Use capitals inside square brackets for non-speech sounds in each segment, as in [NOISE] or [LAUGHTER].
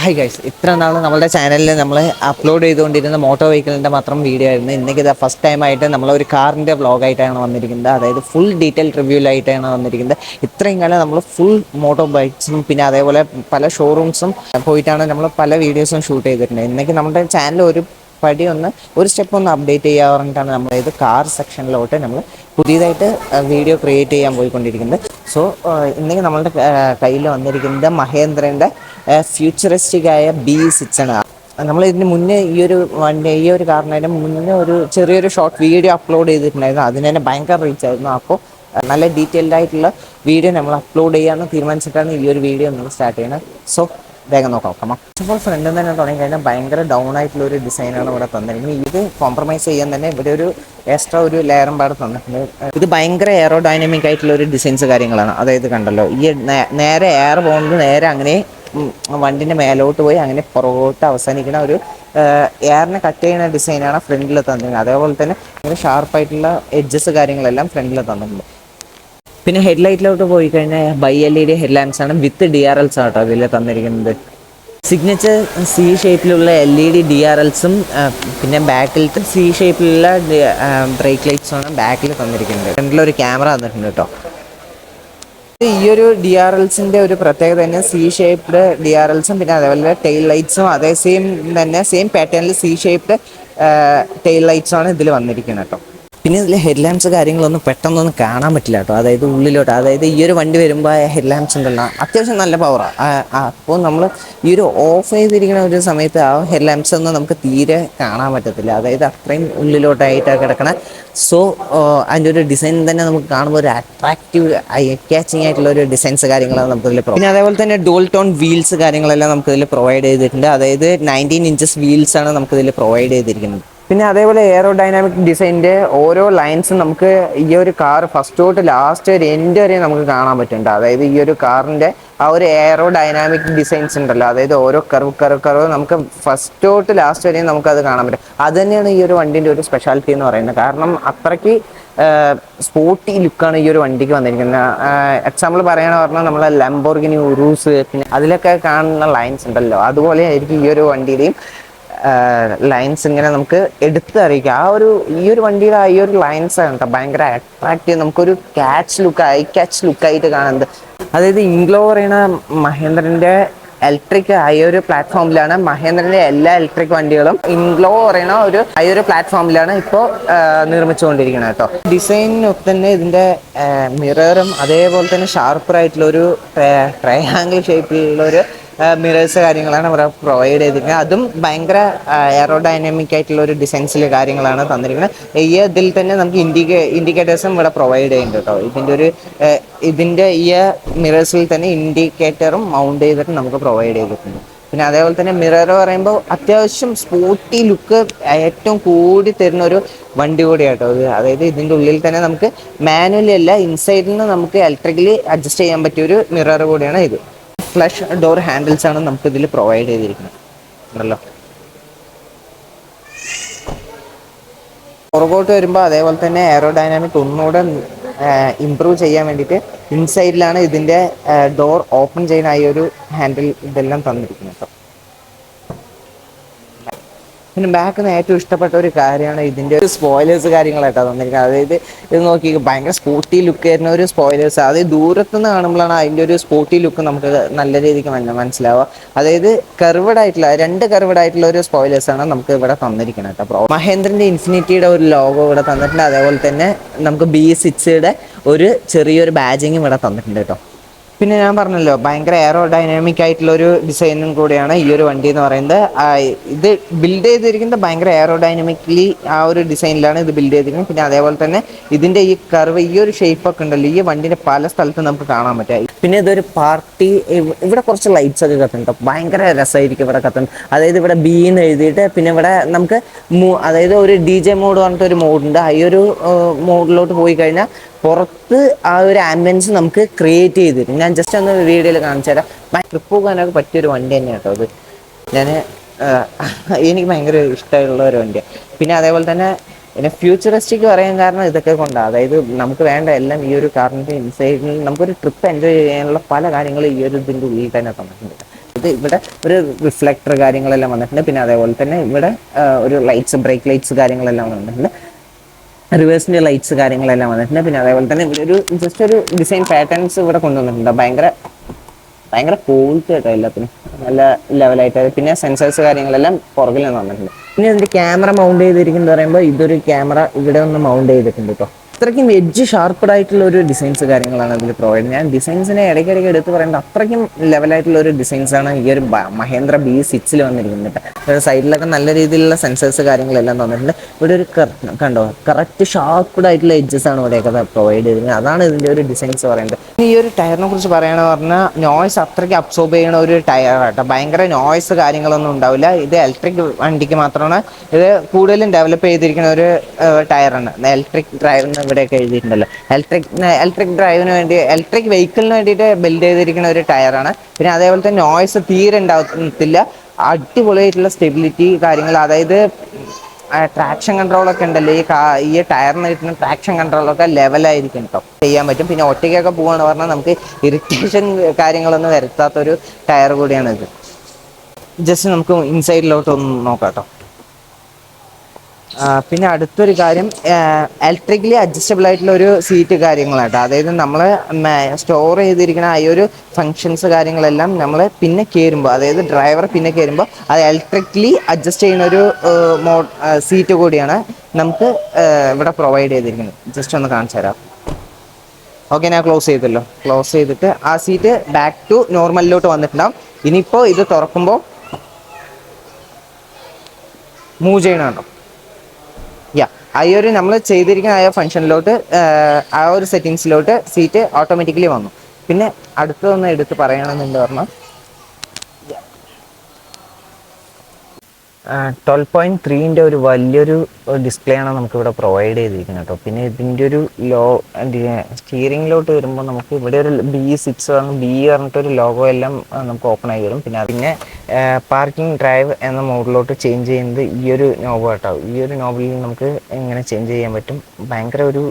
Hi guys ഇത്ര നാൾ നമ്മുടെ ചാനലിൽ നമ്മൾ അപ്ലോഡ് ചെയ്തുകൊണ്ടിരുന്ന മോട്ടോർ വെഹിക്കിളിന്റെ മാത്രം വീഡിയോ ആയിരുന്നു. ഇന്നേക്ക് ഇത് ഫസ്റ്റ് ടൈം ആയിട്ട് നമ്മൾ ഒരു കാറിന്റെ വ്ളോഗായിട്ടാണ് വന്നിരിക്കുന്നത്. അതായത് ഫുൾ ഡീറ്റെയിൽ റിവ്യൂലായിട്ടാണ് വന്നിരിക്കുന്നത്. ഇത്രയും കാലം നമ്മൾ ഫുൾ മോട്ടോ ബൈക്സും പിന്നെ അതേപോലെ പല ഷോറൂംസും പോയിട്ടാണ് നമ്മൾ പല വീഡിയോസും ഷൂട്ട് ചെയ്തിട്ടുണ്ട് ഇന്നേക്ക് നമ്മുടെ ചാനൽ ഒരു പടി ഒന്ന് ഒരു സ്റ്റെപ്പ് ഒന്ന് അപ്ഡേറ്റ് ചെയ്യാൻ പറഞ്ഞിട്ടാണ് ഇത് കാർ സെക്ഷനിലോട്ട് നമ്മൾ പുതിയതായിട്ട് വീഡിയോ ക്രിയേറ്റ് ചെയ്യാൻ പോയിക്കൊണ്ടിരിക്കുന്നത്. സോ ഇന്നെങ്കിൽ നമ്മളുടെ കയ്യിൽ വന്നിരിക്കുന്നത് മഹേന്ദ്രന്റെ ഫ്യൂച്ചറിസ്റ്റിക് ആയ ബി സിക്സ് ആണ്. നമ്മൾ ഇതിന് മുന്നേ ഈ ഒരു വണ്ടി ഈ ഒരു കാറിനായിട്ട് മുന്നേ ഒരു ചെറിയൊരു ഷോർട്ട് വീഡിയോ അപ്ലോഡ് ചെയ്തിട്ടുണ്ടായിരുന്നു. അതിന് തന്നെ ഭയങ്കര റീച്ച് ആയിരുന്നു. അപ്പോൾ നല്ല ഡീറ്റെയിൽഡ് ആയിട്ടുള്ള വീഡിയോ നമ്മൾ അപ്ലോഡ് ചെയ്യാമെന്ന് തീരുമാനിച്ചിട്ടാണ് ഈ ഒരു വീഡിയോ നമ്മൾ സ്റ്റാർട്ട് ചെയ്യുന്നത് സോ വേഗം നോക്കാം കമ്മ ഓൾ ഫ്രണ്ടിൽ തന്നെ തുടങ്ങി കഴിഞ്ഞാൽ ഭയങ്കര ഡൗൺ ആയിട്ടുള്ള ഒരു ഡിസൈനാണ് ഇവിടെ തന്നിരിക്കുന്നത്. ഇത് കോംപ്രമൈസ് ചെയ്യാൻ തന്നെ ഇവിടെ ഒരു എക്സ്ട്രാ ഒരു ലെയറും പാട് തന്നിട്ടുണ്ട്. ഇത് ഭയങ്കര എയറോ ഡൈനാമിക് ആയിട്ടുള്ള ഒരു ഡിസൈൻസ് കാര്യങ്ങളാണ്. അതായത് കണ്ടല്ലോ ഈ നേരെ എയർ പോകുന്നത് നേരെ അങ്ങനെ വണ്ടിന്റെ മേലോട്ട് പോയി അങ്ങനെ പുറകോട്ട് അവസാനിക്കുന്ന ഒരു എയറിനെ കട്ട് ചെയ്യുന്ന ഡിസൈനാണ് ഫ്രണ്ടിൽ തന്നിരിക്കുന്നത്. അതേപോലെ തന്നെ ഇങ്ങനെ ഷാർപ്പായിട്ടുള്ള എഡ്ജസ് കാര്യങ്ങളെല്ലാം ഫ്രണ്ടിൽ തന്നിട്ടുണ്ട്. പിന്നെ ഹെഡ് ഹെഡ്ലൈറ്റിലോട്ട് പോയി കഴിഞ്ഞാൽ bi L E D headlamps ആണ് with D R Ls auto ഇതിൽ തന്നിരിക്കുന്നത്. സിഗ്നേച്ചർ സി ഷേപ്പിലുള്ള L E D D R എൽസും പിന്നെ ബാക്കിലത്തെ സി ഷേപ്പിലുള്ള ബ്രേക്ക് ലൈറ്റ്സും ആണ് ബാക്കിൽ തന്നിരിക്കുന്നത്. ഫ്രണ്ടിലൊരു ക്യാമറ തന്നിട്ടുണ്ട് കേട്ടോ. ഈ ഒരു ഡി ആർ എൽസിന്റെ ഒരു പ്രത്യേകത തന്നെ സി ഷേപ്ഡ് ഡി ആർ എൽസും പിന്നെ അതേപോലെ ടെയിൽ ലൈറ്റ്സും അതേ സെയിം തന്നെ സെയിം പാറ്റേണിൽ സി ഷേപ്ഡ് ടെയിൽ ലൈറ്റ്സും ആണ് ഇതിൽ വന്നിരിക്കുന്നത് കേട്ടോ. പിന്നെ ഇതിൽ ഹെഡ് ലാമ്പ്സ് കാര്യങ്ങളൊന്നും പെട്ടെന്നൊന്നും കാണാൻ പറ്റില്ല കേട്ടോ. അതായത് ഉള്ളിലോട്ട് അതായത് ഈ ഒരു വണ്ടി വരുമ്പോൾ ഹെഡ് ലാമ്പ്സ് ഉണ്ടല്ലോ അത്യാവശ്യം നല്ല പവറാണ് അപ്പോൾ നമ്മൾ ഈ ഒരു ഓഫ് ചെയ്തിരിക്കുന്ന ഒരു സമയത്ത് ആ ഹെഡ് ലാമ്പ്സ് ഒന്നും നമുക്ക് തീരെ കാണാൻ പറ്റത്തില്ല. അതായത് അത്രയും ഉള്ളിലോട്ടായിട്ടാണ് കിടക്കണ. സോ അതിന്റെ ഒരു ഡിസൈൻ തന്നെ നമുക്ക് കാണുമ്പോൾ ഒരു അട്രാക്റ്റീവ് ക്യാച്ചിങ് ആയിട്ടുള്ള ഒരു ഡിസൈൻസ് കാര്യങ്ങളാണ് നമുക്ക് ഇതിൽ പിന്നെ അതേപോലെ തന്നെ ഡോൾ ടോൺ വീൽസ് കാര്യങ്ങളെല്ലാം നമുക്ക് ഇതിൽ പ്രൊവൈഡ് ചെയ്തിട്ടുണ്ട്. അതായത് നയന്റീൻ ഇഞ്ചസ് വീൽസ് ആണ് നമുക്ക് പ്രൊവൈഡ് ചെയ്തിരിക്കുന്നത്. പിന്നെ അതേപോലെ എയറോ ഡൈനാമിക് ഡിസൈനിന്റെ ഓരോ ലൈൻസും നമുക്ക് ഈ ഒരു കാർ ഫസ്റ്റ് തൊട്ട് ലാസ്റ്റ് ഒരു എൻഡ് വരെ നമുക്ക് കാണാൻ പറ്റുന്നുണ്ട്. അതായത് ഈ ഒരു കാറിന്റെ ആ ഒരു എയറോ ഡൈനാമിക് ഡിസൈൻസ് ഉണ്ടല്ലോ. അതായത് ഓരോ കർവ് കർവ് കർവ് നമുക്ക് ഫസ്റ്റ് തൊട്ട് ലാസ്റ്റ് വരെയും നമുക്ക് അത് കാണാൻ പറ്റും. അത് തന്നെയാണ് ഈ ഒരു വണ്ടിന്റെ ഒരു സ്പെഷ്യാലിറ്റി എന്ന് പറയുന്നത്. കാരണം അത്രയ്ക്ക് സ്പോർട്ടി ലുക്കാണ് ഈ ഒരു വണ്ടിക്ക് വന്നിരിക്കുന്നത്. എക്സാമ്പിൾ പറയണ പറഞ്ഞാൽ നമ്മളെ ലംബോർഗിനി ഉറൂസ് പിന്നെ അതിലൊക്കെ കാണുന്ന ലൈൻസ് ഉണ്ടല്ലോ. അതുപോലെ ആയിരിക്കും ഈ ഒരു വണ്ടിയുടെയും ലൈൻസ് ഇങ്ങനെ നമുക്ക് എടുത്തറിയിക്കുക ആ ഒരു ഈ ഒരു വണ്ടിയുടെ ഈ ഒരു ലൈൻസ് ആണ് കേട്ടോ ഭയങ്കര അട്രാക്റ്റീവ് നമുക്കൊരു ക്യാച്ച് ലുക്ക് ഐ ക്യാച്ച് ലുക്കായിട്ട് കാണുന്നത്. അതായത് ഇംഗ്ലോ പറയുന്ന മഹേന്ദ്രന്റെ ഇലക്ട്രിക് ആയ ഒരു പ്ലാറ്റ്ഫോമിലാണ് മഹേന്ദ്രന്റെ എല്ലാ ഇലക്ട്രിക് വണ്ടികളും ഇൻഗ്ലോ പറയുന്ന ഒരു ആ ഒരു പ്ലാറ്റ്ഫോമിലാണ് ഇപ്പോൾ നിർമ്മിച്ചുകൊണ്ടിരിക്കുന്നത് കേട്ടോ ഡിസൈനിനൊക്കെ തന്നെ ഇതിന്റെ മിററും അതേപോലെ തന്നെ ഷാർപ്പറായിട്ടുള്ളൊരു ട്രയാങ്കിൾ ഷേപ്പിലുള്ള ഒരു മിറേഴ്സ് കാര്യങ്ങളാണ് ഇവിടെ പ്രൊവൈഡ് ചെയ്തിരിക്കുന്നത്. അതും ഭയങ്കര എയറോഡൈനാമിക് ആയിട്ടുള്ള ഒരു ഡിസൈൻസിൽ കാര്യങ്ങളാണ് തന്നിരിക്കുന്നത്. ഈ ഇതിൽ തന്നെ നമുക്ക് ഇൻഡിക്കേ ഇൻഡിക്കേറ്റേഴ്സും ഇവിടെ പ്രൊവൈഡ് ചെയ്യുന്നുണ്ട് കേട്ടോ. ഇതിന്റെ ഒരു ഇതിന്റെ ഈ മിറേഴ്സിൽ തന്നെ ഇൻഡിക്കേറ്ററും മൗണ്ട് ചെയ്തിട്ട് നമുക്ക് പ്രൊവൈഡ് ചെയ്തിട്ടുണ്ട്. പിന്നെ അതേപോലെ തന്നെ മിറർ പറയുമ്പോൾ അത്യാവശ്യം സ്പോർട്ടി ലുക്ക് ഏറ്റവും കൂടി തരുന്ന ഒരു വണ്ടി കൂടിയാട്ടോ ഇത്. അതായത് ഇതിന്റെ ഉള്ളിൽ തന്നെ നമുക്ക് മാനുവലി അല്ല ഇൻസൈഡിൽ നിന്ന് നമുക്ക് ഇലക്ട്രിക്കലി അഡ്ജസ്റ്റ് ചെയ്യാൻ പറ്റിയ ഒരു മിറർ കൂടിയാണ് ഇത്. ഫ്ലഷ് ഡോർ ഹാൻഡിൽസ് ആണ് നമുക്ക് ഇതിൽ പ്രൊവൈഡ് ചെയ്തിരിക്കുന്നത്. ഉണ്ടല്ലോ. പുറകോട്ട് വരുമ്പോൾ അതേപോലെ തന്നെ എയറോ ഡൈനാമിക് ഒന്നുകൂടെ ഇമ്പ്രൂവ് ചെയ്യാൻ വേണ്ടിയിട്ട് ഇൻസൈഡിലാണ് ഇതിന്റെ ഡോർ ഓപ്പൺ ചെയ്യാൻ ഈ ഒരു ഹാൻഡിൽ ഇതെല്ലാം തന്നിരിക്കുന്നത് കേട്ടോ പിന്നെ ബാക്കിൽ നിന്ന് ഏറ്റവും ഇഷ്ടപ്പെട്ട ഒരു കാര്യമാണ് ഇതിന്റെ ഒരു സ്പോയിലേഴ്സ് കാര്യങ്ങളായിട്ടാണ് തന്നിരിക്കുന്നത്. അതായത് ഇത് നോക്കി ഭയങ്കര സ്പോർട്ടി ലുക്ക് വരുന്ന ഒരു സ്പോയിലേഴ്സ് അതായത് ദൂരത്തുനിന്ന് കാണുമ്പോഴാണ് അതിന്റെ ഒരു സ്പോർട്ടി ലുക്ക് നമുക്ക് നല്ല രീതിക്ക് മന- മനസ്സിലാവുക. അതായത് കർവഡ് ആയിട്ടുള്ള രണ്ട് കർവഡ് ആയിട്ടുള്ള ഒരു സ്പോയിലേഴ്സ് ആണ് നമുക്ക് ഇവിടെ തന്നിരിക്കുന്നത് കേട്ടോ മഹേന്ദ്രന്റെ ഇൻഫിനിറ്റിയുടെ ഒരു ലോഗോ ഇവിടെ തന്നിട്ടുണ്ട്. അതേപോലെ തന്നെ നമുക്ക് ബി സിക്സിയുടെ ഒരു ചെറിയൊരു ബാജിങ് ഇവിടെ തന്നിട്ടുണ്ട് കേട്ടോ. പിന്നെ ഞാൻ പറഞ്ഞല്ലോ ഭയങ്കര എയറോ ഡൈനാമിക് ആയിട്ടുള്ള ഒരു ഡിസൈനും കൂടിയാണ് ഈ ഒരു വണ്ടി എന്ന് പറയുന്നത്. ഇത് ബിൽഡ് ചെയ്തിരിക്കുന്നത് ഭയങ്കര എയറോ ഡൈനാമിക്കലി ആ ഒരു ഡിസൈനിലാണ് ഇത് ബിൽഡ് ചെയ്തിരിക്കുന്നത്. പിന്നെ അതേപോലെ തന്നെ ഇതിന്റെ ഈ കർവ് ഈ ഒരു ഷേപ്പ് ഒക്കെ ഉണ്ടല്ലോ ഈ വണ്ടിന്റെ പല സ്ഥലത്തും നമുക്ക് കാണാൻ പറ്റും. പിന്നെ ഇതൊരു പാർട്ടി ഇവിടെ കുറച്ച് ലൈറ്റ്സ് ഒക്കെ കത്തുന്നുണ്ട്. ഭയങ്കര രസമായിരിക്കും ഇവിടെ കത്തുന്നത്. അതായത് ഇവിടെ ബി എന്ന് എഴുതിയിട്ട് പിന്നെ ഇവിടെ നമുക്ക് അതായത് ഒരു ഡി ജെ മോഡ് പറഞ്ഞിട്ട് ഒരു മോഡുണ്ട് ഈ ഒരു മോഡിലോട്ട് പോയി കഴിഞ്ഞാൽ പുറത്ത് ആ ഒരു ആംബിയൻസ് നമുക്ക് ക്രിയേറ്റ് ചെയ്ത് തരും. ഞാൻ ജസ്റ്റ് ഒന്ന് വീഡിയോയിൽ കാണിച്ചു തരാം. ട്രിപ്പ് പോകാനൊക്കെ പറ്റിയൊരു വണ്ടി തന്നെയാണ് കേട്ടോ അത് ഞാൻ എനിക്ക് ഭയങ്കര ഇഷ്ടമുള്ള ഒരു വണ്ടിയാണ് പിന്നെ അതേപോലെ തന്നെ പിന്നെ ഫ്യൂച്ചറിസ്റ്റിക് പറയാൻ കാരണം ഇതൊക്കെ കൊണ്ടാണ് അതായത് നമുക്ക് വേണ്ട എല്ലാം ഈ ഒരു കാറിന്റെ ഇൻസൈഡിൽ നമുക്കൊരു ട്രിപ്പ് എൻജോയ് ചെയ്യാനുള്ള പല കാര്യങ്ങളും ഈ ഒരു ഇതിന്റെ ഉള്ളിൽ തന്നെ തന്നിട്ടുണ്ട് ഇത് ഇവിടെ ഒരു റിഫ്ലക്ടർ കാര്യങ്ങളെല്ലാം വന്നിട്ടുണ്ട്. പിന്നെ അതേപോലെ തന്നെ ഇവിടെ ഒരു ലൈറ്റ്സ് ബ്രേക്ക് ലൈറ്റ്സ് കാര്യങ്ങളെല്ലാം വന്നിട്ടുണ്ട്. റിവേഴ്സിന്റെ ലൈറ്റ്സ് കാര്യങ്ങളെല്ലാം വന്നിട്ടുണ്ട്. പിന്നെ അതേപോലെ തന്നെ ഇവിടെ ഒരു ജസ്റ്റ് ഒരു ഡിസൈൻ പാറ്റേൺസ് ഇവിടെ കൊണ്ടുവന്നിട്ടുണ്ട്. ഭയങ്കര ഭയങ്കര ക്വാളിറ്റി ആയിട്ടോ എല്ലാത്തിനും. നല്ല ലെവലായിട്ട് പിന്നെ സെൻസേഴ്സ് കാര്യങ്ങളെല്ലാം പുറകിൽ നിന്ന് വന്നിട്ടുണ്ട്. പിന്നെ ഇതിന്റെ ക്യാമറ മൗണ്ട് ചെയ്തിരിക്കുന്നത് പറയുമ്പോൾ ഇതൊരു ക്യാമറ ഇവിടെ ഒന്ന് മൗണ്ട് ചെയ്തിട്ടുണ്ട് കേട്ടോ. അത്രയ്ക്കും എഡ്ജ് ഷാർപ്പഡ് ആയിട്ടുള്ള ഒരു ഡിസൈൻസ് കാര്യങ്ങളാണ് അതിൽ പ്രൊവൈഡ് ഞാൻ ഡിസൈൻസിനെ ഇടയ്ക്കിടയ്ക്ക് എടുത്ത് പറയേണ്ട അത്രയ്ക്കും ലെവലായിട്ടുള്ള ഒരു ഡിസൈൻസാണ് ഈ ഒരു മഹേന്ദ്ര ബി സിക്സിൽ വന്നിരിക്കുന്നത്. സൈഡിലൊക്കെ നല്ല രീതിയിലുള്ള സെൻസേഴ്സ് കാര്യങ്ങളെല്ലാം തന്നിട്ടുണ്ട്. ഇവിടെ ഒരു കണ്ടോ? കറക്റ്റ് ഷാർപ്പഡ് ആയിട്ടുള്ള എഡ്ജസ് ആണ് ഇവിടെയൊക്കെ പ്രൊവൈഡ് ചെയ്തിരുന്നത് അതാണ് ഇതിന്റെ ഒരു ഡിസൈൻസ് പറയുന്നത്. ഈ ഒരു ടയറിനെ കുറിച്ച് പറയണമെന്ന് പറഞ്ഞാൽ നോയ്സ് അത്രയ്ക്ക് അബ്സോർബ് ചെയ്യുന്ന ഒരു ടയറാണ് കേട്ടോ. ഭയങ്കര നോയ്സ് കാര്യങ്ങളൊന്നും ഉണ്ടാവില്ല. ഇത് ഇലക്ട്രിക് വണ്ടിക്ക് മാത്രമാണ്. ഇത് കൂടുതലും ഡെവലപ്പ് ചെയ്തിരിക്കുന്ന ഒരു ടയറാണ് ഇലക്ട്രിക് ഡ്രൈവെന്ന് ഇവിടെയൊക്കെ എഴുതിയിട്ടുണ്ടല്ലോ. ഇലക്ട്രിക് ഇലക്ട്രിക് ഡ്രൈവിന് വേണ്ടി ഇലക്ട്രിക് വെഹിക്കിളിന് വേണ്ടിയിട്ട് ബിൽഡ് ചെയ്തിരിക്കുന്ന ഒരു ടയറാണ് പിന്നെ അതേപോലെ തന്നെ നോയ്സ് തീരെ ഉണ്ടാകത്തില്ല അടിപൊളിയായിട്ടുള്ള സ്റ്റെബിലിറ്റി കാര്യങ്ങൾ അതായത് ട്രാക്ഷൻ കൺട്രോളൊക്കെ ഉണ്ടല്ലോ. ഈ കാ ഈ ടയറിന് കിട്ടുന്ന ട്രാക്ഷൻ കൺട്രോളൊക്കെ ലെവലായിരിക്കും കേട്ടോ ചെയ്യാൻ പറ്റും. പിന്നെ ഒറ്റയ്ക്കൊക്കെ പോവാന്ന് പറഞ്ഞാൽ നമുക്ക് ഇറിറ്റേഷൻ കാര്യങ്ങളൊന്നും വരുത്താത്തൊരു ടയർ കൂടിയാണ് ഇത്. ജസ്റ്റ് നമുക്ക് ഇൻസൈഡിലോട്ട് ഒന്ന് നോക്കാം കേട്ടോ പിന്നെ അടുത്തൊരു കാര്യം ഇലക്ട്രിക്കലി അഡ്ജസ്റ്റബിൾ ആയിട്ടുള്ള ഒരു സീറ്റ് കാര്യങ്ങളാട്ടോ. അതായത് നമ്മൾ സ്റ്റോർ ചെയ്തിരിക്കുന്ന ആ ഒരു ഫങ്ഷൻസ് കാര്യങ്ങളെല്ലാം നമ്മൾ പിന്നെ കയറുമ്പോൾ അതായത് ഡ്രൈവർ പിന്നെ കയറുമ്പോൾ അത് ഇലക്ട്രിക്കലി അഡ്ജസ്റ്റ് ചെയ്യുന്ന ഒരു മോ സീറ്റ് കൂടിയാണ് നമുക്ക് ഇവിടെ പ്രൊവൈഡ് ചെയ്തിരിക്കുന്നത്. ജസ്റ്റ് ഒന്ന് കാണിച്ചു തരാം. ഓക്കെ ഞാൻ ക്ലോസ് ചെയ്തല്ലോ. ക്ലോസ് ചെയ്തിട്ട് ആ സീറ്റ് ബാക്ക് ടു നോർമലിലോട്ട് വന്നിട്ടുണ്ടാവും. ഇനിയിപ്പോൾ ഇത് തുറക്കുമ്പോൾ മൂവ് ചെയ്യണുണ്ടോ യാ ആ ഒരു നമ്മൾ ചെയ്തിരിക്കുന്ന ആ ഫംഗ്ഷനിലോട്ട് ആ ഒരു സെറ്റിങ്സിലോട്ട് സീറ്റ് ഓട്ടോമാറ്റിക്കലി വന്നു. പിന്നെ അടുത്തതൊന്ന് എടുത്ത് പറയണമെന്നുണ്ട് പറഞ്ഞാൽ ട്വൽവ് പോയിന്റ് ത്രീന്റെ ഒരു വലിയൊരു ഡിസ്പ്ലേ ആണ് നമുക്ക് ഇവിടെ പ്രൊവൈഡ് ചെയ്തിരിക്കുന്നത് കേട്ടോ. പിന്നെ ഇതിന്റെ ഒരു ലോ സ്റ്റിയറിംഗിലോട്ട് വരുമ്പോൾ നമുക്ക് ഇവിടെ ഒരു ബി സിക്സ് ബി പറഞ്ഞിട്ടൊരു ലോഗോ എല്ലാം നമുക്ക് ഓപ്പൺ ആയി വരും. പിന്നെ അതിനെ പാർക്കിംഗ് ഡ്രൈവ് എന്ന മോഡിലോട്ട് ചേഞ്ച് ചെയ്യുന്നത് ഈ ഒരു നോബ് കേട്ടോ ഈ ഒരു നോബിൽ നമുക്ക് ഇങ്ങനെ ചേഞ്ച് ചെയ്യാൻ പറ്റും. ഭയങ്കര ഒരു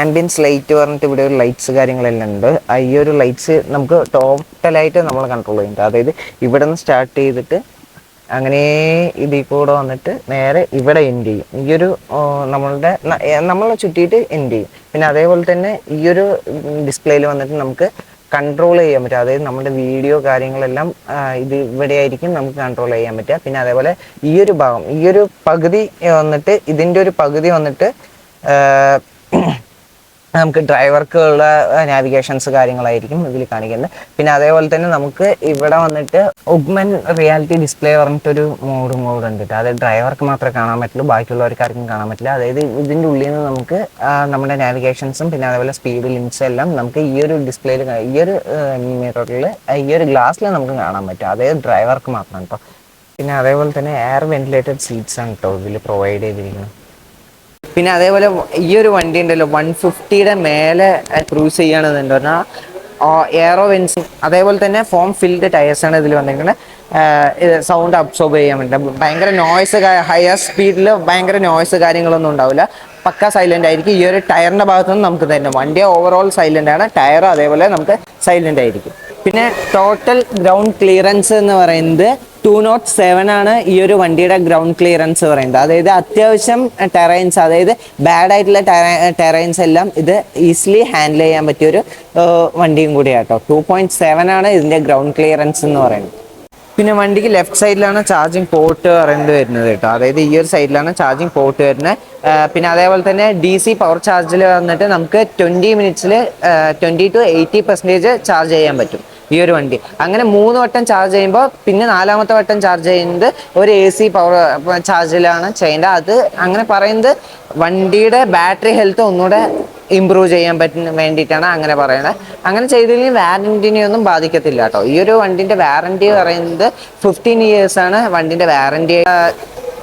ആംബിയൻസ് ലൈറ്റ് പറഞ്ഞിട്ട് ഇവിടെ ഒരു ലൈറ്റ്സ് കാര്യങ്ങളെല്ലാം ഉണ്ട്. ഈ ഒരു ലൈറ്റ്സ് നമുക്ക് ടോട്ടലായിട്ട് നമ്മൾ കൺട്രോൾ ചെയ്യുന്നുണ്ട്. അതായത് ഇവിടെ നിന്ന് സ്റ്റാർട്ട് ചെയ്തിട്ട് അങ്ങനെ ഇതിൽ കൂടെ വന്നിട്ട് നേരെ ഇവിടെ എൻഡ് ചെയ്യും. ഈ ഒരു നമ്മളുടെ നമ്മളെ ചുറ്റിയിട്ട് എൻഡ് ചെയ്യും. പിന്നെ അതേപോലെ തന്നെ ഈ ഒരു ഡിസ്പ്ലേയിൽ വന്നിട്ട് നമുക്ക് കൺട്രോൾ ചെയ്യാൻ പറ്റും. അതായത് നമ്മുടെ വീഡിയോ കാര്യങ്ങളെല്ലാം ഇത് ഇവിടെ ആയിരിക്കും നമുക്ക് കൺട്രോൾ ചെയ്യാൻ പറ്റുക. പിന്നെ അതേപോലെ ഈ ഒരു ഭാഗം ഈ ഒരു പകുതി വന്നിട്ട് ഇതിന്റെ ഒരു പകുതി വന്നിട്ട് നമുക്ക് ഡ്രൈവർക്കുള്ള നാവിഗേഷൻസ് കാര്യങ്ങളായിരിക്കും ഇതിൽ കാണിക്കുന്നത്. പിന്നെ അതേപോലെ തന്നെ നമുക്ക് ഇവിടെ വന്നിട്ട് ഒഗ്മൻ റിയാലിറ്റി ഡിസ്പ്ലേ പറഞ്ഞിട്ടൊരു മോഡ് മോഡ് ഉണ്ട് അതായത് അത് ഡ്രൈവർക്ക് മാത്രമേ കാണാൻ പറ്റുള്ളൂ ബാക്കിയുള്ളവർക്ക് ആർക്കും കാണാൻ പറ്റില്ല. അതായത് ഇതിന്റെ ഉള്ളിൽ നിന്ന് നമുക്ക് നമ്മുടെ നാവിഗേഷൻസും പിന്നെ അതേപോലെ സ്പീഡ് ലിമിറ്റ്സ് എല്ലാം നമുക്ക് ഈ ഒരു ഡിസ്പ്ലേയിൽ ഈ ഒരു മിററിൽ ഈ ഒരു ഗ്ലാസ്സിൽ നമുക്ക് കാണാൻ പറ്റും. അതായത് ഡ്രൈവർക്ക് മാത്രമാണ് കേട്ടോ. പിന്നെ അതേപോലെ തന്നെ എയർ വെന്റിലേറ്റഡ് സീറ്റ്സ് ആണ് കേട്ടോ ഇതിൽ പ്രൊവൈഡ് ചെയ്തിരിക്കുന്നത്. പിന്നെ അതേപോലെ ഈ ഒരു വണ്ടി ഉണ്ടല്ലോ വൺ ഫിഫ്റ്റിയുടെ മേലെ ക്രൂസ് ചെയ്യണമെന്നുണ്ട് പറഞ്ഞാൽ എയറോ വെൻസിങ് അതേപോലെ തന്നെ ഫോം ഫിൽഡ് ടയേഴ്സ് ആണ് ഇതിൽ വന്നിരിക്കുന്നത് സൗണ്ട് അബ്സോർബ് ചെയ്യാൻ വേണ്ടി ഭയങ്കര നോയ്സ് ഹയർ സ്പീഡിൽ ഭയങ്കര നോയ്സ് കാര്യങ്ങളൊന്നും ഉണ്ടാവില്ല. പക്ക സൈലന്റ് ആയിരിക്കും. ഈ ഒരു ടയറിന്റെ ഭാഗത്തു നിന്ന് നമുക്ക് തന്നെ വണ്ടി ഓവറോൾ സൈലന്റ് ആണ്. ടയർ അതേപോലെ നമുക്ക് സൈലന്റ് ആയിരിക്കും. പിന്നെ ടോട്ടൽ ഗ്രൗണ്ട് ക്ലിയറൻസ് എന്ന് പറയുന്നത് ടു നോട്ട് സെവൻ ആണ് ഈ ഒരു വണ്ടിയുടെ ഗ്രൗണ്ട് ക്ലിയറൻസ് പറയുന്നത്. അതായത് അത്യാവശ്യം ടെറൈൻസ് അതായത് ബാഡ് ആയിട്ടുള്ള ടെറൈൻസ് എല്ലാം ഇത് ഈസിലി ഹാൻഡിൽ ചെയ്യാൻ പറ്റിയ ഒരു വണ്ടിയും കൂടിയാട്ടോ. ടു പോയിന്റ് സെവൻ ആണ് ഇതിന്റെ ഗ്രൗണ്ട് ക്ലിയറൻസ് എന്ന് പറയുന്നത്. പിന്നെ വണ്ടിക്ക് ലെഫ്റ്റ് സൈഡിലാണ് ചാർജിങ് പോർട്ട് പറയുന്നത് വരുന്നത് കേട്ടോ. അതായത് ഈ ഒരു സൈഡിലാണ് ചാർജിങ് പോർട്ട് വരുന്നത്. പിന്നെ അതേപോലെ തന്നെ ഡി സി പവർ ചാർജിൽ വന്നിട്ട് നമുക്ക് twenty മിനിറ്റ്സിൽ twenty to eighty percentage charge ചെയ്യാൻ പറ്റും. ഈ ഒരു വണ്ടി. അങ്ങനെ മൂന്ന് വട്ടം ചാർജ് ചെയ്യുമ്പോൾ പിന്നെ നാലാമത്തെ വട്ടം ചാർജ് ചെയ്യുന്നത് ഒരു എ സി പവർ ചാർജിലാണ് ചെയ്യേണ്ടത്. അത് അങ്ങനെ പറയുന്നത് വണ്ടിയുടെ ബാറ്ററി ഹെൽത്ത് ഒന്നുകൂടെ ഇമ്പ്രൂവ് ചെയ്യാൻ പറ്റുന്ന വേണ്ടിയിട്ടാണ് അങ്ങനെ പറയുന്നത്. അങ്ങനെ ചെയ്തില്ലെങ്കിൽ വാറന്റിനെ ഒന്നും ബാധിക്കത്തില്ല കേട്ടോ. ഈ ഒരു വണ്ടിന്റെ വാറന്റി പറയുന്നത് ഫിഫ്റ്റീൻ ഇയേഴ്സാണ് വണ്ടിന്റെ വാറന്റി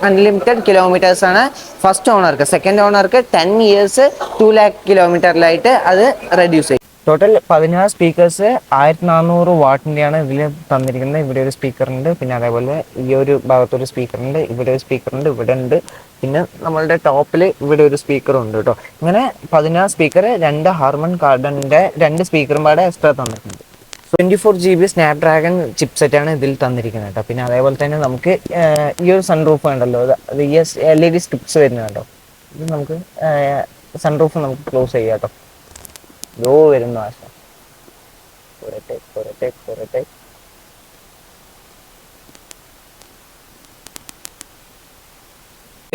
അൺലിമിറ്റഡ് കിലോമീറ്റേഴ്സ് ആണ് ഫസ്റ്റ് ഓണർക്ക് സെക്കൻഡ് ഓണർക്ക് ടെൻ ഇയേഴ്സ് ടു ലാക്ക് കിലോമീറ്ററിലായിട്ട് അത് റെഡ്യൂസ് ചെയ്യും. ടോട്ടൽ പതിനാറ് സ്പീക്കേഴ്സ് ആയിരത്തി നാനൂറ് വാട്ടിന്റെയാണ് ഇതിൽ തന്നിരിക്കുന്നത്. ഇവിടെ ഒരു സ്പീക്കറുണ്ട് പിന്നെ അതേപോലെ ഈ ഒരു ഭാഗത്തൊരു സ്പീക്കറുണ്ട് ഇവിടെ ഒരു സ്പീക്കറുണ്ട് ഇവിടെ ഉണ്ട്. പിന്നെ നമ്മളുടെ ടോപ്പിൽ ഇവിടെ ഒരു സ്പീക്കർ ഉണ്ട് കേട്ടോ ഇങ്ങനെ പതിനാറ് സ്പീക്കർ രണ്ട് ഹാർമൺ കാർഡന്റെ രണ്ട് സ്പീക്കറും പാടെ എക്സ്ട്രാ തന്നിട്ടുണ്ട്. Twenty four G B Snapdragon ചിപ്സെറ്റാണ് ഇതിൽ തന്നിരിക്കുന്നത് കേട്ടോ പിന്നെ അതേപോലെ തന്നെ നമുക്ക് ഈ ഒരു സൺറൂഫ് ഉണ്ടല്ലോ അത് ഈ എൽ ഇ ഡി സ്ട്രിപ്സ് വരുന്നത് കേട്ടോ ഇത് നമുക്ക് സൺറൂഫ് നമുക്ക് ക്ലോസ് ചെയ്യാം കേട്ടോ ലോ വരുന്ന ആശ പോരട്ടെ പോരട്ടെ പോരട്ടെ.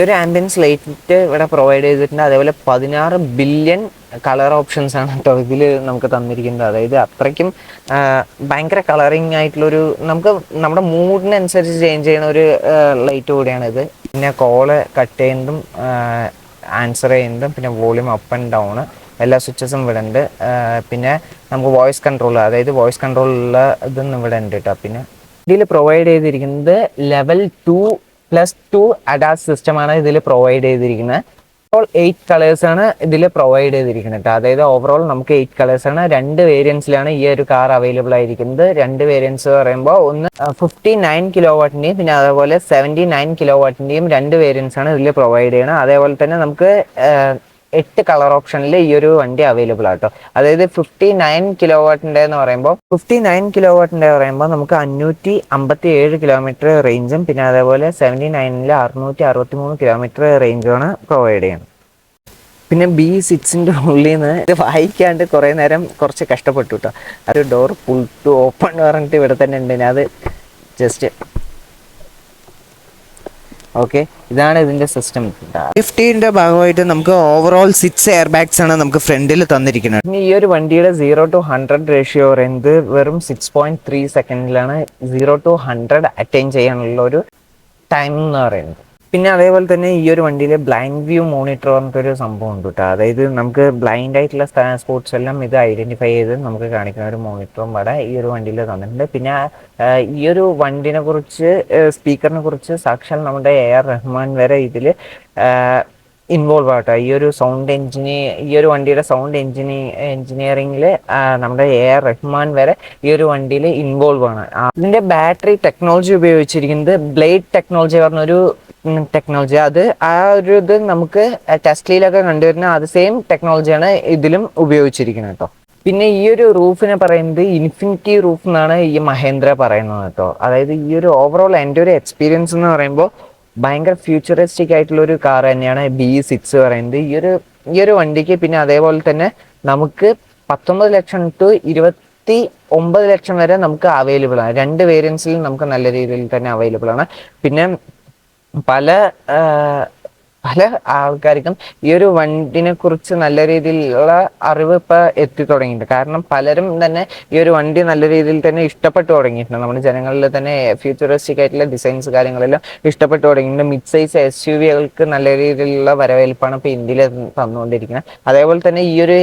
ഒരു ആംബിയൻസ് ലൈറ്റ് ഇവിടെ പ്രൊവൈഡ് ചെയ്തിട്ടുണ്ട്. അതേപോലെ പതിനാറ് ബില്യൺ കളർ ഓപ്ഷൻസ് ആണ് കേട്ടോ ഇതിൽ നമുക്ക് തന്നിരിക്കുന്നത്. അതായത് അത്രയ്ക്കും ഭയങ്കര കളറിങ് ആയിട്ടുള്ളൊരു നമുക്ക് നമ്മുടെ മൂഡിനനുസരിച്ച് ചേഞ്ച് ചെയ്യുന്ന ഒരു ലൈറ്റ് കൂടിയാണ് ഇത്. പിന്നെ കോൾ കട്ട് ചെയ്യുന്നതും ആൻസർ ചെയ്യുന്നതും പിന്നെ വോളിയം അപ്പ് ആൻഡ് ഡൗൺ എല്ലാ സ്വിച്ചസും ഇവിടെ ഉണ്ട്. പിന്നെ നമുക്ക് വോയിസ് കൺട്രോൾ അതായത് വോയിസ് കൺട്രോൾ ഉള്ള ഇതൊന്നും ഇവിടെ ഉണ്ട് കേട്ടോ. പിന്നെ ഇതിൽ പ്രൊവൈഡ് ചെയ്തിരിക്കുന്നത് level two plus two ADAS സിസ്റ്റമാണ് ഇതിൽ പ്രൊവൈഡ് ചെയ്തിരിക്കുന്നത് ഇപ്പോൾ എയ്റ്റ് കളേഴ്സ് ആണ് ഇതിൽ പ്രൊവൈഡ് ചെയ്തിരിക്കുന്നത്. അതായത് ഓവറോൾ നമുക്ക് എയ്റ്റ് ആണ്. രണ്ട് വേരിയൻസിലാണ് ഈ ഒരു കാർ അവൈലബിൾ ആയിരിക്കുന്നത്. രണ്ട് വേരിയൻസ് പറയുമ്പോൾ ഒന്ന് ഫിഫ്റ്റി നയൻ കിലോ വാട്ടിന്റെയും പിന്നെ അതേപോലെ സെവന്റി നയൻ കിലോ വാട്ടിന്റെയും രണ്ട് വേരിയൻസ് ആണ് ഇതിൽ പ്രൊവൈഡ് ചെയ്യണം. അതേപോലെ തന്നെ നമുക്ക് എട്ട് കളർ ഓപ്ഷനിൽ ഈ ഒരു വണ്ടി അവൈലബിൾ ആട്ടോ അതായത് ഫിഫ്റ്റി നയൻ കിലോ വാട്ടിന്റെ എന്ന് പറയുമ്പോൾ ഫിഫ്റ്റി നയൻ കിലോ വാട്ടിന്റെ പറയുമ്പോൾ നമുക്ക് അഞ്ഞൂറ്റി അമ്പത്തി ഏഴ് കിലോമീറ്റർ റേഞ്ചും പിന്നെ അതേപോലെ സെവന്റി നയനിൽ അറുന്നൂറ്റി അറുപത്തി മൂന്ന് കിലോമീറ്റർ റേഞ്ചുമാണ് പ്രൊവൈഡ് ചെയ്യുന്നത്. പിന്നെ ബി സിക്സിന്റെ ഉള്ളിൽ നിന്ന് ഇത് വായിക്കാണ്ട് കുറേ നേരം കുറച്ച് കഷ്ടപ്പെട്ടു കേട്ടോ അത് ഡോർ ഫുൾ ടു ഓപ്പൺ പറഞ്ഞിട്ട് ഇവിടെ തന്നെ ഉണ്ട്. ഞാൻ അത് ജസ്റ്റ് ഓക്കെ ഇതാണ് ഇതിന്റെ സിസ്റ്റം ഫിഫ്റ്റീന്റെ ഭാഗമായിട്ട് നമുക്ക് ഓവറോൾ സിക്സ് എയർ ബാഗ്സ് ആണ് നമുക്ക് ഫ്രണ്ടിൽ തന്നിരിക്കുന്നത്. ഈ ഒരു വണ്ടിയുടെ സീറോ ടു ഹൺഡ്രഡ് റേഷ്യോ പറയുന്നത് വെറും സിക്സ് പോയിന്റ് ത്രീ സെക്കൻഡിലാണ് സീറോ ടു ഹൺഡ്രഡ് അറ്റൈൻ ചെയ്യാനുള്ള ഒരു ടൈം എന്ന് പറയുന്നത്. പിന്നെ അതേപോലെ തന്നെ ഈ ഒരു വണ്ടിയിൽ ബ്ലൈൻഡ് വ്യൂ മോണിറ്റർ പറഞ്ഞിട്ടൊരു സംഭവം ഉണ്ട് കേട്ടോ അതായത് നമുക്ക് ബ്ലൈൻഡ് ആയിട്ടുള്ള സ്പോർട്സ് എല്ലാം ഇത് ഐഡന്റിഫൈ ചെയ്ത് നമുക്ക് കാണിക്കുന്ന ഒരു മോണിറ്ററും ഇവിടെ ഈ ഒരു വണ്ടിയിൽ തന്നിട്ടുണ്ട്. പിന്നെ ഈ ഒരു വണ്ടിനെ കുറിച്ച് സ്പീക്കറിനെ കുറിച്ച് സാക്ഷാൽ നമ്മുടെ എ ആർ റഹ്മാൻ വരെ ഇതിൽ ഇൻവോൾവ് ആട്ടോ ഈ ഒരു സൗണ്ട് എഞ്ചിനി ഈ ഒരു വണ്ടിയുടെ സൗണ്ട് എഞ്ചിനി എഞ്ചിനീയറിംഗിൽ നമ്മുടെ എ ആർ റഹ്മാൻ വരെ ഈ ഒരു വണ്ടിയിൽ ഇൻവോൾവ് ആണ്. അതിന്റെ ബാറ്ററി ടെക്നോളജി ഉപയോഗിച്ചിരിക്കുന്നത് ബ്ലേഡ് ടെക്നോളജി പറഞ്ഞൊരു ടെക്നോളജി അത് ആ ഒരു ഇത് നമുക്ക് ടെസ്റ്റിലൊക്കെ കണ്ടുവരുന്ന അത് സെയിം ടെക്നോളജിയാണ് ഇതിലും ഉപയോഗിച്ചിരിക്കുന്നത് കേട്ടോ. പിന്നെ ഈ ഒരു റൂഫിനെ പറയുന്നത് ഇൻഫിനിറ്റി റൂഫ് എന്നാണ് ഈ മഹേന്ദ്ര പറയുന്നത് കേട്ടോ. അതായത് ഈ ഒരു ഓവറോൾ എന്റെ ഒരു എക്സ്പീരിയൻസ് എന്ന് പറയുമ്പോൾ ഭയങ്കര ഫ്യൂച്ചറിസ്റ്റിക് ആയിട്ടുള്ള ഒരു കാർ തന്നെയാണ് ബി സിക്സ് പറയുന്നത്. ഈ ഒരു ഈ ഒരു വണ്ടിക്ക് പിന്നെ അതേപോലെ തന്നെ നമുക്ക് പത്തൊമ്പത് ലക്ഷം ടു ഇരുപത്തി ഒമ്പത് ലക്ഷം വരെ നമുക്ക് അവൈലബിൾ ആണ്. രണ്ട് വേരിയൻസിലും നമുക്ക് നല്ല രീതിയിൽ തന്നെ അവൈലബിൾ ആണ്. പിന്നെ പല പല ആൾക്കാർക്കും ഈ ഒരു വണ്ടിനെ കുറിച്ച് നല്ല രീതിയിലുള്ള അറിവ് ഇപ്പൊ എത്തി തുടങ്ങിയിട്ടുണ്ട്. കാരണം പലരും തന്നെ ഈ ഒരു വണ്ടി നല്ല രീതിയിൽ തന്നെ ഇഷ്ടപ്പെട്ടു തുടങ്ങിയിട്ടുണ്ട്. നമ്മുടെ ജനങ്ങളിൽ തന്നെ ഫ്യൂച്ചറിസ്റ്റിക് ആയിട്ടുള്ള ഡിസൈൻസ് കാര്യങ്ങളെല്ലാം ഇഷ്ടപ്പെട്ടു തുടങ്ങിയിട്ടുണ്ട്. മിഡ് സൈസ് എസ് യു വികൾക്ക് നല്ല രീതിയിലുള്ള വരവേൽപ്പാണ് ഇപ്പൊ ഇന്ത്യയിൽ തന്നുകൊണ്ടിരിക്കുന്നത്. അതേപോലെ തന്നെ ഈ ഒരു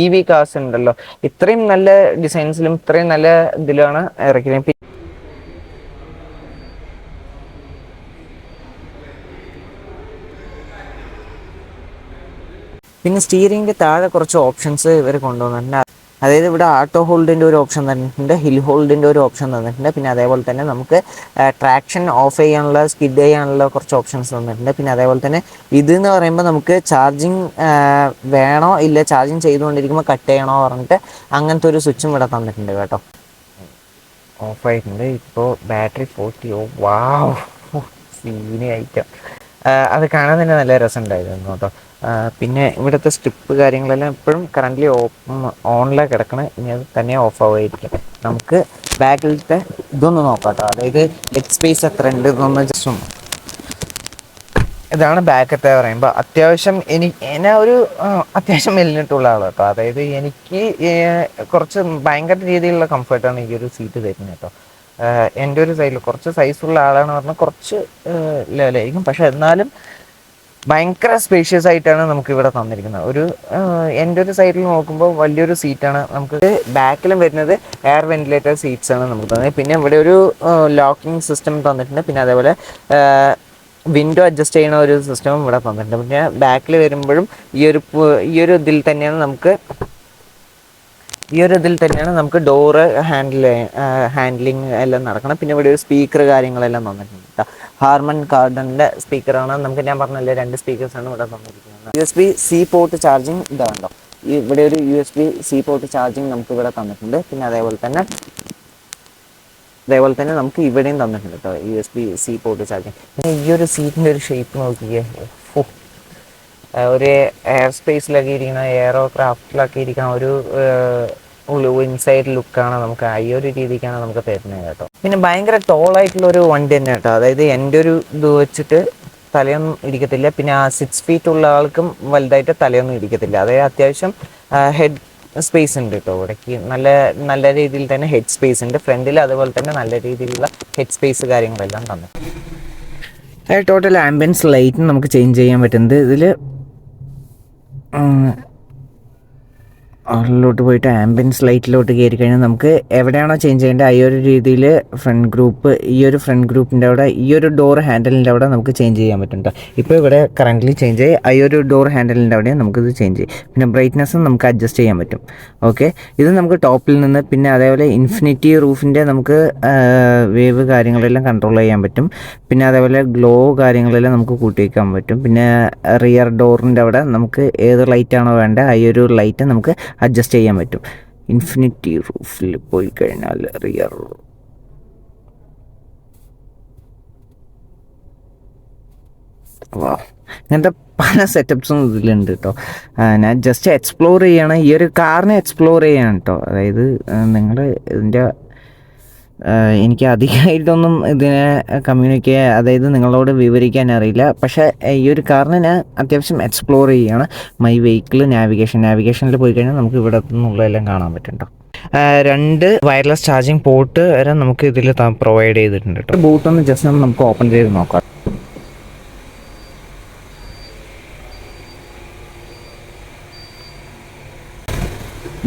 ഇ വി കാസ് ഉണ്ടല്ലോ. ഇത്രയും നല്ല ഡിസൈൻസിലും ഇത്രയും നല്ല ഇതിലാണ് ഇറക്കിയത് പിന്നെ സ്റ്റീറിങ്ങിന്റെ താഴെ കുറച്ച് ഓപ്ഷൻസ് ഇവർ കൊണ്ടുവന്നിട്ടുണ്ട്. അതായത് ഇവിടെ ആട്ടോ ഹോൾഡിന്റെ ഒരു ഓപ്ഷൻ തന്നിട്ടുണ്ട് ഹിൽ ഹോൾഡിന്റെ ഒരു ഓപ്ഷൻ തന്നിട്ടുണ്ട്. പിന്നെ അതേപോലെ തന്നെ നമുക്ക് ട്രാക്ഷൻ ഓഫ് ചെയ്യാനുള്ള സ്കിഡ് ചെയ്യാനുള്ള കുറച്ച് ഓപ്ഷൻസ് തന്നിട്ടുണ്ട്. പിന്നെ അതേപോലെ തന്നെ ഇത് എന്ന് പറയുമ്പോൾ നമുക്ക് ചാർജിങ് വേണോ ഇല്ല ചാർജിങ് ചെയ്തുകൊണ്ടിരിക്കുമ്പോൾ കട്ട് ചെയ്യണോ പറഞ്ഞിട്ട് അങ്ങനത്തെ ഒരു സ്വിച്ചും ഇവിടെ തന്നിട്ടുണ്ട് കേട്ടോ. ഓഫ് ആയിട്ടുണ്ട്. ഇപ്പോൾ ബാറ്ററി ഫോർട്ടി ഓ വാവ് സീനി [LAUGHS] ഐറ്റം. അത് കാണാൻ തന്നെ നല്ല രസമുണ്ടായിരുന്നു കേട്ടോ. പിന്നെ ഇവിടുത്തെ സ്ട്രിപ്പ് കാര്യങ്ങളെല്ലാം ഇപ്പോഴും കറന്റ്ലി ഓണിലാണ് കിടക്കണ. ഇനി അത് തന്നെ ഓഫ് ആവുമായിരിക്കും നമുക്ക് ബാക്കിലത്തെ ഇതൊന്ന് നോക്കാം കേട്ടോ. അതായത് ലെഗ് സ്പേസ് എത്ര ഉണ്ട് എന്നൊന്ന് ജസ്റ്റ് ഒന്ന്. ഇതാണ് ബാക്കത്തെ പറയുമ്പോൾ അത്യാവശ്യം എനിക്ക് എന്നെ ഒരു അത്യാവശ്യം മെല്ലിട്ടുള്ള ആളാണ് കേട്ടോ. അതായത് എനിക്ക് കുറച്ച് ഭയങ്കര രീതിയിലുള്ള കംഫർട്ടാണ് ഈ ഒരു സീറ്റ് തരുന്നത് കേട്ടോ. എന്റെ ഒരു സൈഡിൽ കുറച്ച് സൈസുള്ള ആളാണ് പറഞ്ഞാൽ കുറച്ച് ലെവലായിരിക്കും പക്ഷെ എന്നാലും ഭയങ്കര സ്പേഷ്യസ് ആയിട്ടാണ് നമുക്ക് ഇവിടെ തന്നിരിക്കുന്നത്. ഒരു എന്റെ ഒരു സൈഡിൽ നോക്കുമ്പോൾ വലിയൊരു സീറ്റാണ് നമുക്ക് ബാക്കിലും വരുന്നത് എയർ വെന്റിലേറ്റർ സീറ്റ്സ് ആണ് നമുക്ക് തന്നത്. പിന്നെ ഇവിടെ ഒരു ലോക്കിംഗ് സിസ്റ്റം തന്നിട്ടുണ്ട്. പിന്നെ അതേപോലെ വിൻഡോ അഡ്ജസ്റ്റ് ചെയ്യുന്ന ഒരു സിസ്റ്റം ഇവിടെ തന്നിട്ടുണ്ട്. പിന്നെ ബാക്കിൽ വരുമ്പോഴും ഈ ഒരു ഈ ഒരു ഇതിൽ തന്നെയാണ് നമുക്ക് ഈ ഒരു ഇതിൽ തന്നെയാണ് നമുക്ക് ഡോറ് ഹാൻഡിൽ ഹാൻഡ്ലിങ് എല്ലാം നടക്കണം. പിന്നെ ഇവിടെ ഒരു സ്പീക്കർ കാര്യങ്ങളെല്ലാം തന്നിട്ടുണ്ട് ഹാർമൺ കാർഡന്റെ സ്പീക്കറാണ് നമുക്ക് ഞാൻ പറഞ്ഞല്ലേ രണ്ട് സ്പീക്കേഴ്സാണ് ഇവിടെ തന്നിരിക്കുന്നത്. U S B C port charging ഇതാണ്ടോ ഇവിടെ ഒരു U S B C port charging നമുക്ക് ഇവിടെ തന്നിട്ടുണ്ട്. പിന്നെ അതേപോലെ തന്നെ അതേപോലെ തന്നെ നമുക്ക് ഇവിടെയും തന്നിട്ടുണ്ട് കേട്ടോ U S B C port charging പിന്നെ ഈ ഒരു സീറ്റിന്റെ ഒരു ഷേപ്പ് നോക്കിയേ. ഒരു എയർ സ്പേസിലൊക്കെ ഇരിക്കുന്ന എയറോ ക്രാഫ്റ്റിലൊക്കെ ഇരിക്കുന്ന ഒരു ഇൻസൈഡ് ലുക്കാണ് നമുക്ക് ഈ ഒരു രീതിക്കാണ് നമുക്ക് തരുന്നത് കേട്ടോ. പിന്നെ ഭയങ്കര ടോളായിട്ടുള്ള ഒരു വണ്ടി തന്നെ കേട്ടോ. അതായത് എന്റെ ഒരു ഇത് വെച്ചിട്ട് തലയൊന്നും ഇരിക്കത്തില്ല. പിന്നെ ആ സിക്സ് ഫീറ്റ് ഉള്ള ആൾക്കും വലുതായിട്ട് തലയൊന്നും ഇരിക്കത്തില്ല. അതായത് അത്യാവശ്യം ഹെഡ് സ്പേസ് ഉണ്ട് കേട്ടോ ഇവിടേക്ക്. നല്ല നല്ല രീതിയിൽ തന്നെ ഹെഡ് സ്പേസ് ഉണ്ട്. ഫ്രണ്ടിൽ അതുപോലെ തന്നെ നല്ല രീതിയിലുള്ള ഹെഡ് സ്പേസ് കാര്യങ്ങളെല്ലാം തന്നെ ടോട്ടൽ ആംബിയൻസ് ലൈറ്റ് നമുക്ക് ചേഞ്ച് ചെയ്യാൻ പറ്റുന്നത്. ഇതിൽ 嗯 ഉള്ളിലോട്ട് പോയിട്ട് ആംബിയൻസ് ലൈറ്റിലോട്ട് കയറി കഴിഞ്ഞാൽ നമുക്ക് എവിടെയാണോ ചേഞ്ച് ചെയ്യേണ്ടത് ഈ ഒരു രീതിയിൽ ഫ്രണ്ട് ഗ്രൂപ്പ് ഈ ഒരു ഫ്രണ്ട് ഗ്രൂപ്പിന്റെ അവിടെ ഈ ഒരു ഡോർ ഹാൻഡലിന്റെ അവിടെ നമുക്ക് ചേഞ്ച് ചെയ്യാൻ പറ്റും കേട്ടോ ഇപ്പോൾ ഇവിടെ കറന്റ്ലി ചേഞ്ച് ആയി ഈ ഒരു ഡോർ ഹാൻഡലിന്റെ അവിടെ നമുക്കിത് ചേഞ്ച് ചെയ്യും. പിന്നെ ബ്രൈറ്റ്നസ്സും നമുക്ക് അഡ്ജസ്റ്റ് ചെയ്യാൻ പറ്റും. ഓക്കെ ഇത് നമുക്ക് ടോപ്പിൽ നിന്ന് പിന്നെ അതേപോലെ ഇൻഫിനിറ്റി റൂഫിന്റെ നമുക്ക് വേവ് കാര്യങ്ങളെല്ലാം കൺട്രോൾ ചെയ്യാൻ പറ്റും. പിന്നെ അതേപോലെ ഗ്ലോ കാര്യങ്ങളെല്ലാം നമുക്ക് കൂട്ടി പറ്റും. പിന്നെ റിയർ ഡോറിന്റെ അവിടെ നമുക്ക് ഏത് ലൈറ്റാണോ വേണ്ടത് ഈ ഒരു ലൈറ്റ് നമുക്ക് അഡ്ജസ്റ്റ് ചെയ്യാൻ പറ്റും. ഇൻഫിനിറ്റി റൂഫിൽ പോയി കഴിഞ്ഞാൽ റിയർ വാ ഇങ്ങനത്തെ പല സെറ്റപ്സും ഇതിലുണ്ട് കേട്ടോ ഞാൻ ജസ്റ്റ് എക്സ്പ്ലോർ ചെയ്യണം. ഈ ഒരു കാറിനെ എക്സ്പ്ലോർ ചെയ്യണം കേട്ടോ അതായത് നിങ്ങൾ ഇതിന്റെ എനിക്ക് അധികമായിട്ടൊന്നും ഇതിനെ കമ്മ്യൂണിക്കേ അതായത് നിങ്ങളോട് വിവരിക്കാൻ അറിയില്ല. പക്ഷേ ഈ ഒരു കാറിന് ഞാൻ അത്യാവശ്യം എക്സ്പ്ലോർ ചെയ്യുകയാണ്. മൈ വെഹിക്കിൾ നാവിഗേഷൻ നാവിഗേഷനിൽ പോയി കഴിഞ്ഞാൽ നമുക്ക് ഇവിടെ നിന്നുള്ളതെല്ലാം കാണാൻ പറ്റും രണ്ട് വയർലെസ് ചാർജിങ് പോർട്ട് വരെ നമുക്ക് ഇതിൽ പ്രൊവൈഡ് ചെയ്തിട്ടുണ്ട് കേട്ടോ ബൂട്ട് ഒന്ന് ജസ്റ്റ് ഒന്ന് നമുക്ക് ഓപ്പൺ ചെയ്ത് നോക്കാം.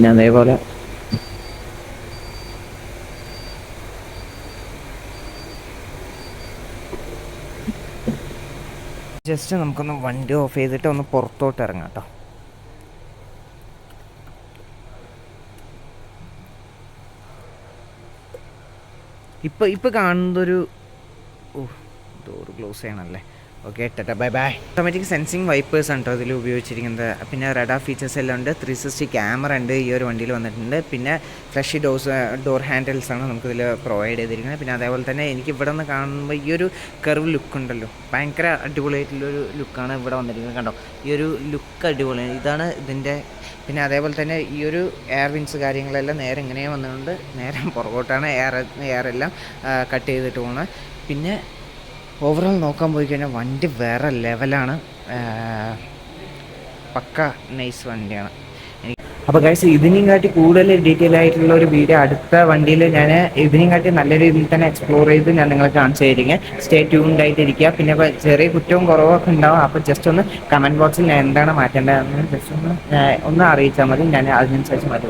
ഞാൻ അതേപോലെ ജസ്റ്റ് നമുക്കൊന്ന് വണ്ടി ഓഫ് ചെയ്തിട്ട് ഒന്ന് പുറത്തോട്ട് ഇറങ്ങാം കേട്ടോ. ഇപ്പൊ ഇപ്പൊ കാണുന്നതൊരു ഓ door close ചെയ്യണല്ലേ? Okay ta-ta bye bye automatic sensing wipers ആണ് കേട്ടോ ഇതിൽ ഉപയോഗിച്ചിരിക്കുന്നത്? പിന്നെ റഡാ ഫീച്ചേഴ്സ് എല്ലാം ഉണ്ട്. ത്രീ സിക്സ്റ്റി ക്യാമറ ഉണ്ട് ഈ ഒരു വണ്ടിയിൽ വന്നിട്ടുണ്ട്. പിന്നെ ഫ്രഷ് ഡോസ് ഡോർ ഹാൻഡിൽസ് ആണ് നമുക്കിതിൽ പ്രൊവൈഡ് ചെയ്തിരിക്കുന്നത്. പിന്നെ അതേപോലെ തന്നെ എനിക്ക് ഇവിടെ നിന്ന് കാണുമ്പോൾ ഈ ഒരു കർവ് ലുക്ക് ഉണ്ടല്ലോ. ഭയങ്കര അടിപൊളിയായിട്ടുള്ളൊരു ലുക്കാണ് ഇവിടെ വന്നിരിക്കുന്നത് കണ്ടോ? ഈ ഒരു ലുക്ക് അടിപൊളി. ഇതാണ് ഇതിന്റെ പിന്നെ അതേപോലെ തന്നെ ഈ ഒരു എയർ വിൻസ് കാര്യങ്ങളെല്ലാം നേരെ ഇങ്ങനെ വന്നുകൊണ്ട് നേരെ പുറകോട്ടാണ് എയർ എയർ എല്ലാം കട്ട് ചെയ്തിട്ട് പോകുന്നത് പിന്നെ ഓവറോൾ നോക്കാൻ പോയി കഴിഞ്ഞാൽ വണ്ടി വേറെ ലെവലാണ് പക്ക നൈസ് വണ്ടിയാണ്. അപ്പോൾ കഴിച്ച് ഇതിനെയും കാട്ടി കൂടുതൽ ഡീറ്റെയിൽ ആയിട്ടുള്ള ഒരു വീഡിയോ അടുത്ത വണ്ടിയിൽ ഞാൻ ഇതിനെയും കാട്ടി നല്ല രീതിയിൽ തന്നെ എക്സ്പ്ലോർ ചെയ്ത് ഞാൻ നിങ്ങളെ കാണിച്ചു തരിക സ്റ്റേ ട്യൂൺഡ് ആയിട്ടിരിക്കുക. പിന്നെ ചെറിയ കുറ്റവും കുറവൊക്കെ ഉണ്ടാവും. അപ്പോൾ ജസ്റ്റ് ഒന്ന് കമന്റ് ബോക്സിൽ ഞാൻ എന്താണ് മാറ്റേണ്ടതെന്ന് ജസ്റ്റ് ഒന്ന് ഒന്ന് അറിയിച്ചാൽ മതി. ഞാൻ അതിനനുസരിച്ച് മതി